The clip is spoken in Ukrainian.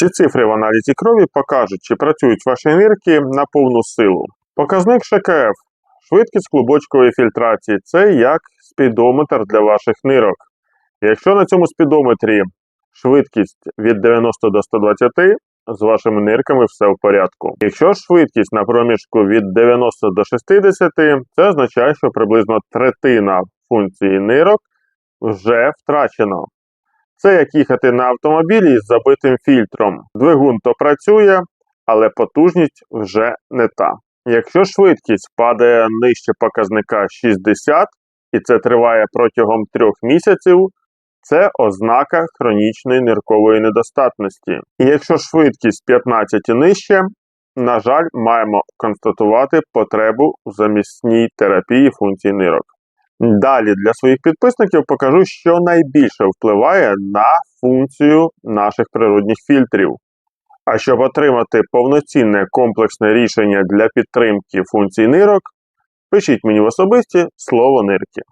Ці цифри в аналізі крові покажуть, чи працюють ваші нирки на повну силу. Показник ШКФ швидкість клубочкової фільтрації це як спідометр для ваших нирок. Якщо на цьому спідометрі швидкість від 90 до 120, з вашими нирками все в порядку. Якщо швидкість на проміжку від 90 до 60, це означає, що приблизно третина функції нирок вже втрачено. Це як їхати на автомобілі з забитим фільтром. Двигун то працює, але потужність вже не та. Якщо швидкість падає нижче показника 60, і це триває протягом трьох місяців, це ознака хронічної ниркової недостатності. І якщо швидкість 15 і нижче, на жаль, маємо констатувати потребу в замісній терапії функцій нирок. Далі для своїх підписників покажу, що найбільше впливає на функцію наших природних фільтрів. А щоб отримати повноцінне комплексне рішення для підтримки функцій нирок, пишіть мені в особисті слово нирки.